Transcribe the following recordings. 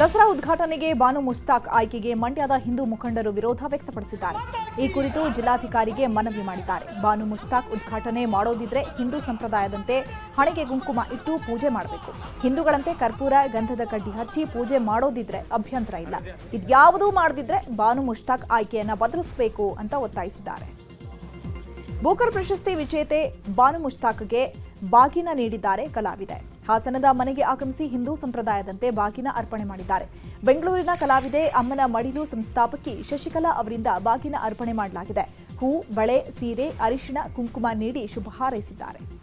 ದಸರಾ ಉದ್ಘಾಟನೆಗೆ ಬಾನು ಮುಸ್ತಾಕ್ ಆಯ್ಕೆಗೆ ಮಂಡ್ಯದ ಹಿಂದೂ ಮುಖಂಡರು ವಿರೋಧ ವ್ಯಕ್ತಪಡಿಸಿದ್ದಾರೆ. ಈ ಕುರಿತು ಜಿಲ್ಲಾಧಿಕಾರಿಗೆ ಮನವಿ ಮಾಡಿದ್ದಾರೆ. ಬಾನು ಮುಸ್ತಾಕ್ ಉದ್ಘಾಟನೆ ಮಾಡೋದಿದ್ರೆ ಹಿಂದೂ ಸಂಪ್ರದಾಯದಂತೆ ಹಣೆಗೆ ಕುಂಕುಮ ಇಟ್ಟು ಪೂಜೆ ಮಾಡಬೇಕು. ಹಿಂದೂಗಳಂತೆ ಕರ್ಪೂರ, ಗಂಧದ ಕಡ್ಡಿ ಹಚ್ಚಿ ಪೂಜೆ ಮಾಡೋದಿದ್ರೆ ಅಭ್ಯಂತರ ಇಲ್ಲ. ಇದ್ಯಾವುದೂ ಮಾಡದಿದ್ರೆ ಬಾನು ಮುಸ್ತಾಕ್ ಆಯ್ಕೆಯನ್ನ ಬದಲಿಸಬೇಕು ಅಂತ ಒತ್ತಾಯಿಸಿದ್ದಾರೆ. ಬೂಕರ್ ಪ್ರಶಸ್ತಿ ವಿಜೇತೆ ಬಾನು ಮುಷ್ತಾಕ್ಗೆ ಬಾಗಿನ ನೀಡಿದ್ದಾರೆ ಕಲಾವಿದೆ. ಹಾಸನದ ಮನೆಗೆ ಆಗಮಿಸಿ ಹಿಂದೂ ಸಂಪ್ರದಾಯದಂತೆ ಬಾಗಿನ ಅರ್ಪಣೆ ಮಾಡಿದ್ದಾರೆ. ಬೆಂಗಳೂರಿನ ಕಲಾವಿದೆ ಅಮ್ಮನ ಮಡಿಲು ಸಂಸ್ಥಾಪಕಿ ಶಶಿಕಲಾ ಅವರಿಂದ ಬಾಗಿನ ಅರ್ಪಣೆ ಮಾಡಲಾಗಿದೆ. ಹೂ, ಬಳೆ, ಸೀರೆ, ಅರಿಶಿಣ, ಕುಂಕುಮ ನೀಡಿ ಶುಭ ಹಾರೈಸಿದ್ದಾರೆ.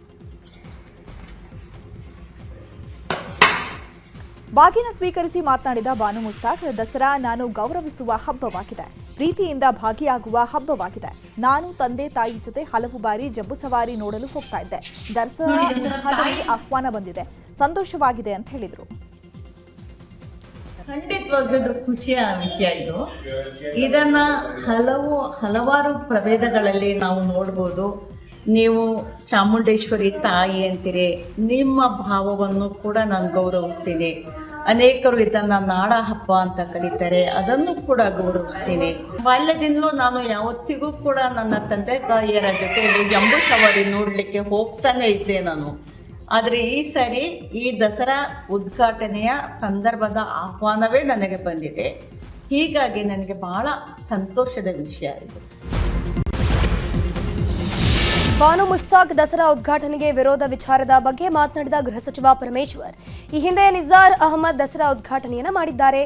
ಬಾಗಿನ ಸ್ವೀಕರಿಸಿ ಮಾತನಾಡಿದ ಬಾನು ಮುಸ್ತಾಕ್ ದಸರಾ ನಾನು ಗೌರವಿಸುವ ಹಬ್ಬವಾಗಿದೆ. ಪ್ರೀತಿಯಿಂದ ಭಾಗಿಯಾಗುವ ಹಬ್ಬವಾಗಿದೆ. ನಾನು ತಂದೆ ತಾಯಿ ಜೊತೆ ಹಲವು ಬಾರಿ ಜಬ್ಬು ಸವಾರಿ ನೋಡಲು ಹೋಗ್ತಾ ಇದ್ದೆ. ದಸರಾ ಉದ್ಘಾಟನೆಗೆ ಆಹ್ವಾನ ಬಂದಿದೆ. ಸಂತೋಷವಾಗಿದೆ ಅಂತ ಹೇಳಿದರು. ಖಂಡಿತವಾಗ್ಲೂ ಖುಷಿಯ ವಿಷಯ ಇದು. ಇದನ್ನ ಹಲವು ಹಲವಾರು ಪ್ರಭೇದಗಳಲ್ಲಿ ನಾವು ನೋಡ್ಬೋದು. ನೀವು ಚಾಮುಂಡೇಶ್ವರಿ ತಾಯಿ ಅಂತೀರಿ. ನಿಮ್ಮ ಭಾವವನ್ನು ಕೂಡ ನಾನು ಗೌರವಿಸ್ತೀನಿ. ಅನೇಕರು ಇದನ್ನ ನಾಡ ಹಬ್ಬ ಅಂತ ಕರೀತಾರೆ. ಅದನ್ನು ಕೂಡ ಗೌರವಿಸ್ತೀನಿ. ಬಾಲ್ಯದಿಂದಲೂ ನಾನು ಯಾವತ್ತಿಗೂ ಕೂಡ ನನ್ನ ತಂದೆ ತಾಯಿಯರ ಜೊತೆಯಲ್ಲಿ ಜಂಬೂ ಸವಾರಿ ನೋಡಲಿಕ್ಕೆ ಹೋಗ್ತಾನೆ ಇದ್ದೆ ನಾನು. ಆದರೆ ಈ ಸಾರಿ ಈ ದಸರಾ ಉದ್ಘಾಟನೆಯ ಸಂದರ್ಭದ ಆಹ್ವಾನವೇ ನನಗೆ ಬಂದಿದೆ. ಹೀಗಾಗಿ ನನಗೆ ಬಹಳ ಸಂತೋಷದ ವಿಷಯ ಇದು. ಬಾನು ಮುಸ್ತಾಕ್ ದಸರಾ ಉದ್ಘಾಟನೆಗೆ ವಿರೋಧ ವಿಚಾರದ ಬಗ್ಗೆ ಮಾತನಾಡಿದ ಗೃಹ ಸಚಿವ ಪರಮೇಶ್ವರ್. ಈ ಹಿಂದೆ ನಿಜಾರ್ ಅಹಮದ್ ದಸರಾ ಉದ್ಘಾಟನೆಯನ್ನ ಮಾಡಿದ್ದಾರೆ.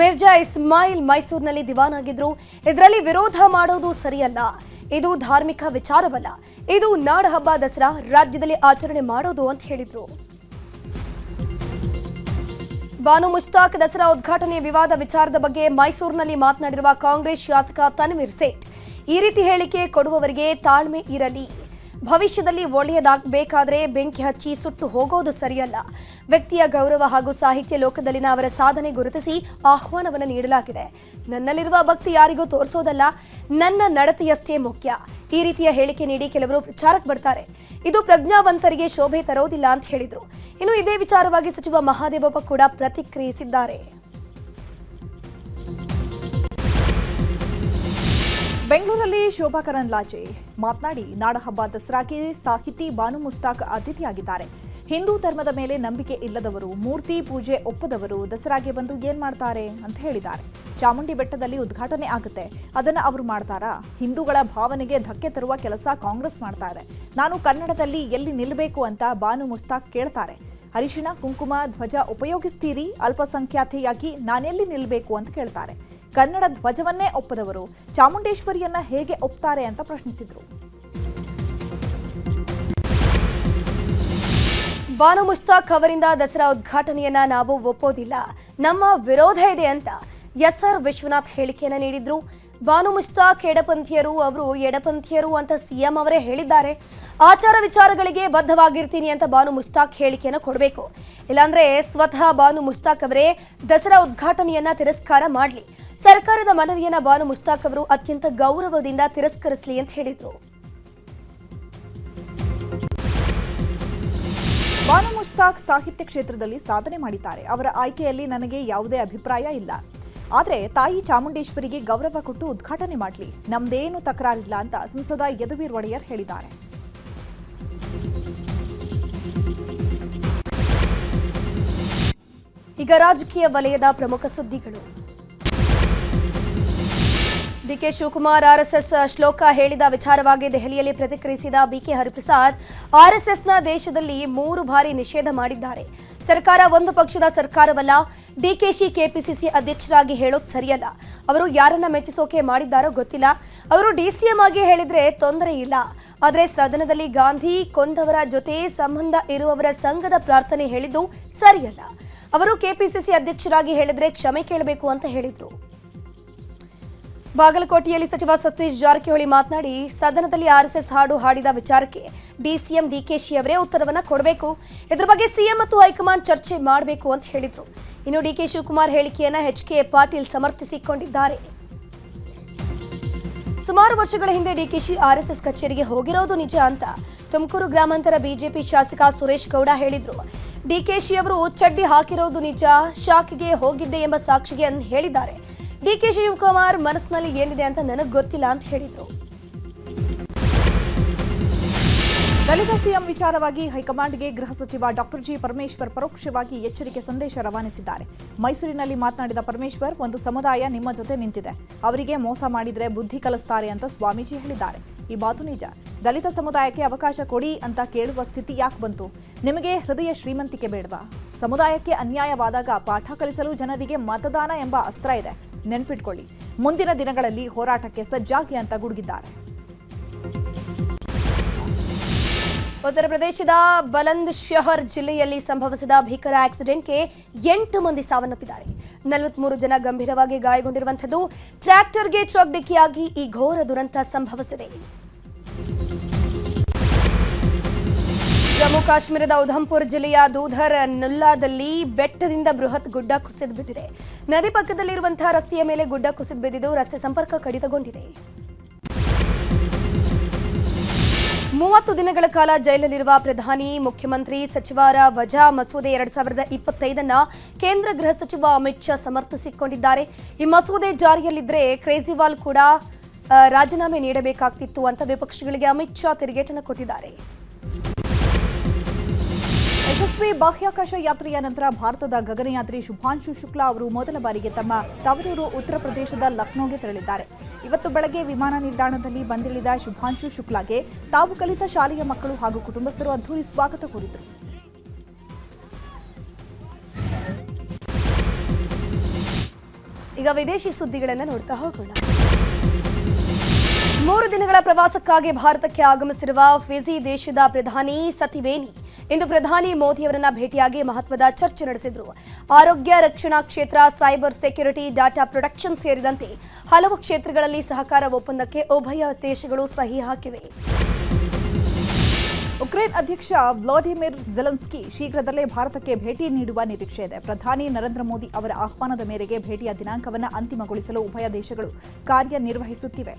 ಮಿರ್ಜಾ ಇಸ್ಮಾಯಿಲ್ ಮೈಸೂರಿನಲ್ಲಿ ದಿವಾನಾಗಿದ್ರು. ಇದರಲ್ಲಿ ವಿರೋಧ ಮಾಡೋದು ಸರಿಯಲ್ಲ. ಇದು ಧಾರ್ಮಿಕ ವಿಚಾರವಲ್ಲ. ಇದು ನಾಡಹಬ್ಬ ದಸರಾ, ರಾಜ್ಯದಲ್ಲಿ ಆಚರಣೆ ಮಾಡೋದು ಅಂತ ಹೇಳಿದ್ರು. ಬಾನು ಮುಸ್ತಾಕ್ ದಸರಾ ಉದ್ಘಾಟನೆ ವಿವಾದ ವಿಚಾರದ ಬಗ್ಗೆ ಮೈಸೂರಿನಲ್ಲಿ ಮಾತನಾಡಿರುವ ಕಾಂಗ್ರೆಸ್ ಶಾಸಕ ತನ್ವೀರ್ ಸೇಠ್. ಈ ರೀತಿ ಹೇಳಿಕೆ ಕೊಡುವವರಿಗೆ ತಾಳ್ಮೆ ಇರಲಿ. ಭವಿಷ್ಯದಲ್ಲಿ ಒಳ್ಳೆಯದಾಗಬೇಕಾದ್ರೆ ಬೆಂಕಿ ಹಚ್ಚಿ ಸುಟ್ಟು ಹೋಗೋದು ಸರಿಯಲ್ಲ. ವ್ಯಕ್ತಿಯ ಗೌರವ ಹಾಗೂ ಸಾಹಿತ್ಯ ಲೋಕದಲ್ಲಿನ ಅವರ ಸಾಧನೆ ಗುರುತಿಸಿ ಆಹ್ವಾನವನ್ನು ನೀಡಲಾಗಿದೆ. ನನ್ನಲ್ಲಿರುವ ಭಕ್ತಿ ಯಾರಿಗೂ ತೋರಿಸೋದಲ್ಲ, ನನ್ನ ನಡತೆಯಷ್ಟೇ ಮುಖ್ಯ. ಈ ರೀತಿಯ ಹೇಳಿಕೆ ನೀಡಿ ಕೆಲವರು ಪ್ರಚಾರಕ್ಕೆ ಬರ್ತಾರೆ. ಇದು ಪ್ರಜ್ಞಾವಂತರಿಗೆ ಶೋಭೆ ತರೋದಿಲ್ಲ ಅಂತ ಹೇಳಿದರು. ಇನ್ನು ಇದೇ ವಿಚಾರವಾಗಿ ಸಚಿವ ಮಹಾದೇವಪ್ಪ ಕೂಡ ಪ್ರತಿಕ್ರಿಯಿಸಿದ್ದಾರೆ. ಬೆಂಗಳೂರಲ್ಲಿ ಶೋಭಾ ಕರಂದ್ಲಾಜೆ. ಮಾತನಾಡಿ, ನಾಡಹಬ್ಬ ದಸರಾಗೆ ಸಾಹಿತಿ ಬಾನು ಮುಸ್ತಾಕ್ ಅತಿಥಿಯಾಗಿದ್ದಾರೆ. ಹಿಂದೂ ಧರ್ಮದ ಮೇಲೆ ನಂಬಿಕೆ ಇಲ್ಲದವರು, ಮೂರ್ತಿ ಪೂಜೆ ಒಪ್ಪದವರು ದಸರಾಗೆ ಬಂದು ಏನ್ ಮಾಡ್ತಾರೆ ಅಂತ ಹೇಳಿದ್ದಾರೆ. ಚಾಮುಂಡಿ ಬೆಟ್ಟದಲ್ಲಿ ಉದ್ಘಾಟನೆ ಆಗುತ್ತೆ. ಅದನ್ನ ಅವರು ಮಾಡ್ತಾರಾ? ಹಿಂದೂಗಳ ಭಾವನೆಗೆ ಧಕ್ಕೆ ತರುವ ಕೆಲಸ ಕಾಂಗ್ರೆಸ್ ಮಾಡ್ತಾ ಇದೆ. ನಾನು ಕನ್ನಡದಲ್ಲಿ ಎಲ್ಲಿ ನಿಲ್ಲಬೇಕು ಅಂತ ಬಾನು ಮುಸ್ತಾಕ್ ಕೇಳ್ತಾರೆ. ಅರಿಶಿಣ ಕುಂಕುಮ, ಧ್ವಜ ಉಪಯೋಗಿಸ್ತೀರಿ, ಅಲ್ಪಸಂಖ್ಯಾತೆಯಾಗಿ ನಾನೆಲ್ಲಿ ನಿಲ್ಲಬೇಕು ಅಂತ ಕೇಳ್ತಾರೆ. ಕನ್ನಡ ಧ್ವಜವನ್ನೇ ಒಪ್ಪದವರು, ಚಾಮುಂಡೇಶ್ವರಿಯನ್ನ ಹೇಗೆ ಒಪ್ತಾರೆ ಅಂತ ಪ್ರಶ್ನಿಸಿದ್ರು. ಬಾನು ಮುಷ್ತಾಕ್ ಅವರಿಂದ ದಸರಾ ಉದ್ಘಾಟನೆಯನ್ನ ನಾವು ಒಪ್ಪೋದಿಲ್ಲ. ನಮ್ಮ ವಿರೋಧ ಇದೆ ಅಂತ ಎಸ್ ಆರ್ ವಿಶ್ವನಾಥ್ ಹೇಳಿಕೆಯನ್ನ ನೀಡಿದ್ರು. ಬಾನು ಮುಸ್ತಾಕ್ ಎಡಪಂಥೀಯರು ಅವರು ಎಡಪಂಥೀಯರು ಅಂತ ಸಿಎಂ ಅವರೇ ಹೇಳಿದ್ದಾರೆ. ಆಚಾರ ವಿಚಾರಗಳಿಗೆ ಬದ್ಧವಾಗಿರ್ತೀನಿ ಅಂತ ಬಾನು ಮುಷ್ತಾಕ್ ಹೇಳಿಕೆಯನ್ನು ಕೊಡಬೇಕು. ಇಲ್ಲಾಂದ್ರೆ ಸ್ವತಃ ಬಾನು ಮುಷ್ತಾಕ್ ಅವರೇ ದಸರಾ ಉದ್ಘಾಟನೆಯನ್ನ ತಿರಸ್ಕಾರ ಮಾಡಲಿ. ಸರ್ಕಾರದ ಮನವಿಯನ್ನ ಬಾನು ಮುಷ್ತಾಕ್ ಅವರು ಅತ್ಯಂತ ಗೌರವದಿಂದ ತಿರಸ್ಕರಿಸಲಿ ಅಂತ ಹೇಳಿದರು. ಬಾನು ಮುಷ್ತಾಕ್ ಸಾಹಿತ್ಯ ಕ್ಷೇತ್ರದಲ್ಲಿ ಸಾಧನೆ ಮಾಡಿದ್ದಾರೆ. ಅವರ ಆಯ್ಕೆಯಲ್ಲಿ ನನಗೆ ಯಾವುದೇ ಅಭಿಪ್ರಾಯ ಇಲ್ಲ. ಆದರೆ ತಾಯಿ ಚಾಮುಂಡೇಶ್ವರಿಗೆ ಗೌರವ ಕೊಟ್ಟು ಉದ್ಘಾಟನೆ ಮಾಡಲಿ. ನಮ್ದೇನು ತಕರಾರಿಲ್ಲ ಅಂತ ಸಂಸದ ಯದುವೀರ್ ಒಡೆಯರ್ ಹೇಳಿದ್ದಾರೆ. ಈಗ ರಾಜಕೀಯ ವಲಯದ ಪ್ರಮುಖ ಸುದ್ದಿಗಳು. ಡಿಕೆ ಶಿವಕುಮಾರ್ ಆರ್ಎಸ್ಎಸ್ ಶ್ಲೋಕ ಹೇಳಿದ ವಿಚಾರವಾಗಿ ದೆಹಲಿಯಲ್ಲಿ ಪ್ರತಿಕ್ರಿಯಿಸಿದ ಬಿಕೆ ಹರಿಪ್ರಸಾದ್, ಆರ್ಎಸ್ಎಸ್ನ ದೇಶದಲ್ಲಿ ಮೂರು ಬಾರಿ ನಿಷೇಧ ಮಾಡಿದ್ದಾರೆ. ಸರ್ಕಾರ ಒಂದು ಪಕ್ಷದ ಸರ್ಕಾರವಲ್ಲ, ಡಿಕೆಶಿ ಕೆಪಿಸಿಸಿ ಅಧ್ಯಕ್ಷರಾಗಿ ಹೇಳೋದು ಸರಿಯಲ್ಲ. ಅವರು ಯಾರನ್ನ ಮೆಚ್ಚಿಸೋಕೆ ಮಾಡಿದ್ದಾರೋ ಗೊತ್ತಿಲ್ಲ. ಅವರು ಡಿಸಿಎಂ ಆಗಿ ಹೇಳಿದ್ರೆ ತೊಂದರೆ ಇಲ್ಲ. ಆದರೆ ಸದನದಲ್ಲಿ ಗಾಂಧಿ ಕೊಂದವರ ಜೊತೆ ಸಂಬಂಧ ಇರುವವರ ಸಂಘದ ಪ್ರಾರ್ಥನೆ ಹೇಳಿದ್ದು ಸರಿಯಲ್ಲ. ಅವರು ಕೆಪಿಸಿಸಿ ಅಧ್ಯಕ್ಷರಾಗಿ ಹೇಳಿದ್ರೆ ಕ್ಷಮೆ ಕೇಳಬೇಕು ಅಂತ ಹೇಳಿದ್ರು. ಬಾಗಲಕೋಟೆಯಲ್ಲಿ ಸಚಿವ ಸತೀಶ್ ಜಾರಕಿಹೊಳಿ ಮಾತನಾಡಿ, ಸದನದಲ್ಲಿ ಆರ್ಎಸ್ಎಸ್ ಹಾಡು ಹಾಡಿದ ವಿಚಾರಕ್ಕೆ ಡಿಸಿಎಂ ಡಿಕೆಶಿ ಅವರೇ ಉತ್ತರವನ್ನ ಕೊಡಬೇಕು. ಇದರ ಬಗ್ಗೆ ಸಿಎಂ ಮತ್ತು ಹೈಕಮಾಂಡ್ ಚರ್ಚೆ ಮಾಡಬೇಕು ಅಂತ ಹೇಳಿದರು. ಇನ್ನು ಡಿಕೆ ಶಿವಕುಮಾರ್ ಹೇಳಿಕೆಯನ್ನ ಎಚ್ ಕೆ ಪಾಟೀಲ್ ಸಮರ್ಥಿಸಿಕೊಂಡಿದ್ದಾರೆ. ಸುಮಾರು ವರ್ಷಗಳ ಹಿಂದೆ ಡಿಕೆಶಿ ಆರ್ಎಸ್ಎಸ್ ಕಚೇರಿಗೆ ಹೋಗಿರೋದು ನಿಜ ಅಂತ ತುಮಕೂರು ಗ್ರಾಮಾಂತರ ಬಿಜೆಪಿ ಶಾಸಕ ಸುರೇಶ್ ಗೌಡ ಹೇಳಿದರು. ಡಿಕೆಶಿ ಅವರು ಚಡ್ಡಿ ಹಾಕಿರೋದು ನಿಜ, ಶಾಖೆಗೆ ಹೋಗಿದ್ದೆ ಎಂಬ ಸಾಕ್ಷಿಗೆ ಅಂತ ಹೇಳಿದ್ದಾರೆ ಡಿಕೆ ಶಿವಕುಮಾರ್ ಮನಸ್ಸಿನಲ್ಲಿ ಏನಿದೆ ಅಂತ ನನಗೆ ಗೊತ್ತಿಲ್ಲ ಅಂತ ಹೇಳಿದ್ರು. ದಲಿತ ಸಿಎಂ ವಿಚಾರವಾಗಿ ಹೈಕಮಾಂಡ್ಗೆ ಗೃಹ ಸಚಿವ ಡಾಕ್ಟರ್ ಜಿ ಪರಮೇಶ್ವರ್ ಪರೋಕ್ಷವಾಗಿ ಎಚ್ಚರಿಕೆ ಸಂದೇಶ ರವಾನಿಸಿದ್ದಾರೆ. ಮೈಸೂರಿನಲ್ಲಿ ಮಾತನಾಡಿದ ಪರಮೇಶ್ವರ್, ಒಂದು ಸಮುದಾಯ ನಿಮ್ಮ ಜೊತೆ ನಿಂತಿದೆ. ಅವರಿಗೆ ಮೋಸ ಮಾಡಿದರೆ ಬುದ್ಧಿ ಕಲಿಸ್ತಾರೆ ಅಂತ ಸ್ವಾಮೀಜಿ ಹೇಳಿದ್ದಾರೆ. ಈ ಮಾತು ನಿಜ. ದಲಿತ ಸಮುದಾಯಕ್ಕೆ ಅವಕಾಶ ಕೊಡಿ ಅಂತ ಕೇಳುವ ಸ್ಥಿತಿ ಯಾಕೆ ಬಂತು? ನಿಮಗೆ ಹೃದಯ ಶ್ರೀಮಂತಿಕೆ ಬೇಡವಾ? ಸಮುದಾಯಕ್ಕೆ ಅನ್ಯಾಯವಾದಾಗ ಪಾಠ ಕಲಿಸಲು ಜನರಿಗೆ ಮತದಾನ ಎಂಬ ಅಸ್ತ್ರ ಇದೆ. ನೆನ್ಪಿಟ್ಕೊಳ್ಳಿ. ಮುಂದಿನ ದಿನಗಳಲ್ಲಿ ಹೋರಾಟಕ್ಕೆ ಸಜ್ಜಾಗಿ ಅಂತ ಗುಡುಗಿದ್ದಾರೆ. ಉತ್ತರ ಪ್ರದೇಶದ ಬಲಂದ್ ಶಹರ್ ಜಿಲ್ಲೆಯಲ್ಲಿ ಸಂಭವಿಸಿದ ಭೀಕರ ಆಕ್ಸಿಡೆಂಟ್ಗೆ ಎಂಟು ಮಂದಿ ಸಾವನ್ನಪ್ಪಿದ್ದಾರೆ. ನಲವತ್ಮೂರು ಜನ ಗಂಭೀರವಾಗಿ ಗಾಯಗೊಂಡಿರುವಂಥದ್ದು. ಟ್ರ್ಯಾಕ್ಟರ್ಗೆ ಟ್ರಕ್ ಡಿಕ್ಕಿಯಾಗಿ ಈ ಘೋರ ದುರಂತ ಸಂಭವಿಸಿದೆ. ಜಮ್ಮು ಕಾಶ್ಮೀರದ ಉಧಂಪುರ್ ಜಿಲ್ಲೆಯ ದೂಧರ್ ನುಲ್ಲಾದಲ್ಲಿ ಬೆಟ್ಟದಿಂದ ಬೃಹತ್ ಗುಡ್ಡ ಕುಸಿದು ಬಿದ್ದಿದೆ ನದಿ ಪಕ್ಕದಲ್ಲಿರುವಂತಹ ರಸ್ತೆಯ ಮೇಲೆ ಗುಡ್ಡ ಕುಸಿದು ಬಿದ್ದಿದ್ದು ರಸ್ತೆ ಸಂಪರ್ಕ ಕಡಿತಗೊಂಡಿದೆ. ಮೂವತ್ತು ದಿನಗಳ ಕಾಲ ಜೈಲಲ್ಲಿರುವ ಪ್ರಧಾನಿ, ಮುಖ್ಯಮಂತ್ರಿ ಸಚಿವರ ವಜಾ ಮಸೂದೆ ಎರಡ್ ಸಾವಿರದ ಇಪ್ಪತ್ತೈದನ್ನ ಕೇಂದ್ರ ಗೃಹ ಸಚಿವ ಅಮಿತ್ ಶಾ ಸಮರ್ಥಿಸಿಕೊಂಡಿದ್ದಾರೆ. ಈ ಮಸೂದೆ ಜಾರಿಯಲ್ಲಿದ್ದರೆ ಕೇಜ್ರಿವಾಲ್ ಕೂಡ ರಾಜೀನಾಮೆ ನೀಡಬೇಕಾಗ್ತಿತ್ತು ಅಂತ ವಿಪಕ್ಷಗಳಿಗೆ ಅಮಿತ್ ಶಾ ತಿರುಗೇಟನ್ನು ಕೊಟ್ಟಿದ್ದಾರೆ. ಯಶಸ್ವಿ ಬಾಹ್ಯಾಕಾಶ ಯಾತ್ರೆಯ ನಂತರ ಭಾರತದ ಗಗನಯಾತ್ರಿ ಶುಭಾಂಶು ಶುಕ್ಲಾ ಅವರು ಮೊದಲ ಬಾರಿಗೆ ತಮ್ಮ ತವರೂರು ಉತ್ತರ ಪ್ರದೇಶದ ಲಕ್ನೋಗೆ ತೆರಳಿದ್ದಾರೆ. ಇವತ್ತು ಬೆಳಗ್ಗೆ ವಿಮಾನ ನಿಲ್ದಾಣದಲ್ಲಿ ಬಂದಿಳಿದ ಶುಭಾಂಶು ಶುಕ್ಲಾಗೆ ತಾವು ಕಲಿತ ಶಾಲೆಯ ಮಕ್ಕಳು ಹಾಗೂ ಕುಟುಂಬಸ್ಥರು ಅದ್ದೂರಿ ಸ್ವಾಗತ ಕೋರಿದರು. ಈಗ ವಿದೇಶಿ ಸುದ್ದಿಗಳನ್ನು ನೋಡ್ತಾ ಹೋಗೋಣ. ಮೂರು ದಿನಗಳ ಪ್ರವಾಸಕ್ಕಾಗಿ ಭಾರತಕ್ಕೆ ಆಗಮಿಸಿರುವ ಫಿಜಿ ದೇಶದ ಪ್ರಧಾನಿ ಸತಿವೇನಿ ಇಂದು ಪ್ರಧಾನಿ ಮೋದಿಯವರನ್ನ ಭೇಟಿಯಾಗಿ ಮಹತ್ವದ ಚರ್ಚೆ ನಡೆಸಿದರು. ಆರೋಗ್ಯ, ರಕ್ಷಣಾ ಕ್ಷೇತ್ರ, ಸೈಬರ್ ಸೆಕ್ಯುರಿಟಿ, ಡಾಟಾ ಪ್ರೊಡಕ್ಷನ್ ಸೇರಿದಂತೆ ಹಲವು ಕ್ಷೇತ್ರಗಳಲ್ಲಿ ಸಹಕಾರ ಒಪ್ಪಂದಕ್ಕೆ ಉಭಯ ದೇಶಗಳು ಸಹಿ ಹಾಕಿವೆ. ಉಕ್ರೇನ್ ಅಧ್ಯಕ್ಷ ವ್ಲಾಡಿಮಿರ್ ಜೆಲೆನ್ಸ್ಕಿ ಶೀಘ್ರದಲ್ಲೇ ಭಾರತಕ್ಕೆ ಭೇಟಿ ನೀಡುವ ನಿರೀಕ್ಷೆ ಇದೆ. ಪ್ರಧಾನಿ ನರೇಂದ್ರ ಮೋದಿ ಅವರ ಆಹ್ವಾನದ ಮೇರೆಗೆ ಭೇಟಿಯ ದಿನಾಂಕವನ್ನು ಅಂತಿಮಗೊಳಿಸಲು ಉಭಯ ದೇಶಗಳು ಕಾರ್ಯನಿರ್ವಹಿಸುತ್ತಿವೆ.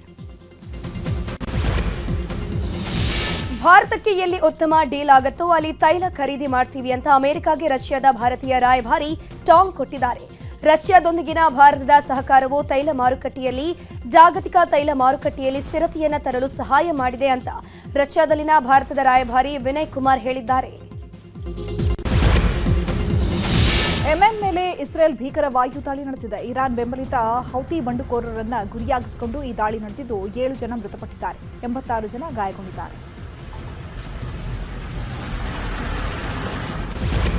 ಭಾರತಕ್ಕೆ ಎಲ್ಲಿ ಉತ್ತಮ ಡೀಲ್ ಆಗುತ್ತೋ ಅಲ್ಲಿ ತೈಲ ಖರೀದಿ ಮಾಡ್ತೀವಿ ಅಂತ ಅಮೆರಿಕಾಗೆ ರಷ್ಯಾದ ಭಾರತೀಯ ರಾಯಭಾರಿ ಟಾಂಗ್ ಕೊಟ್ಟಿದ್ದಾರೆ. ರಷ್ಯಾದೊಂದಿಗಿನ ಭಾರತದ ಸಹಕಾರವು ತೈಲ ಮಾರುಕಟ್ಟೆಯಲ್ಲಿ, ಜಾಗತಿಕ ತೈಲ ಮಾರುಕಟ್ಟೆಯಲ್ಲಿ ಸ್ಥಿರತೆಯನ್ನು ತರಲು ಸಹಾಯ ಮಾಡಿದೆ ಅಂತ ರಷ್ಯಾದಲ್ಲಿನ ಭಾರತದ ರಾಯಭಾರಿ ವಿನಯ್ ಕುಮಾರ್ ಹೇಳಿದ್ದಾರೆ. ಯೆಮೆನ್ ಮೇಲೆ ಇಸ್ರೇಲ್ ಭೀಕರ ವಾಯು ದಾಳಿ ನಡೆಸಿದೆ. ಇರಾನ್ ಬೆಂಬಲಿತ ಹೌತಿ ಬಂಡುಕೋರರನ್ನು ಗುರಿಯಾಗಿಸಿಕೊಂಡು ಈ ದಾಳಿ ನಡೆದಿದ್ದು ಏಳು ಜನ ಮೃತಪಟ್ಟಿದ್ದಾರೆ. ಎಂಬತ್ತಾರು ಜನ ಗಾಯಗೊಂಡಿದ್ದಾರೆ.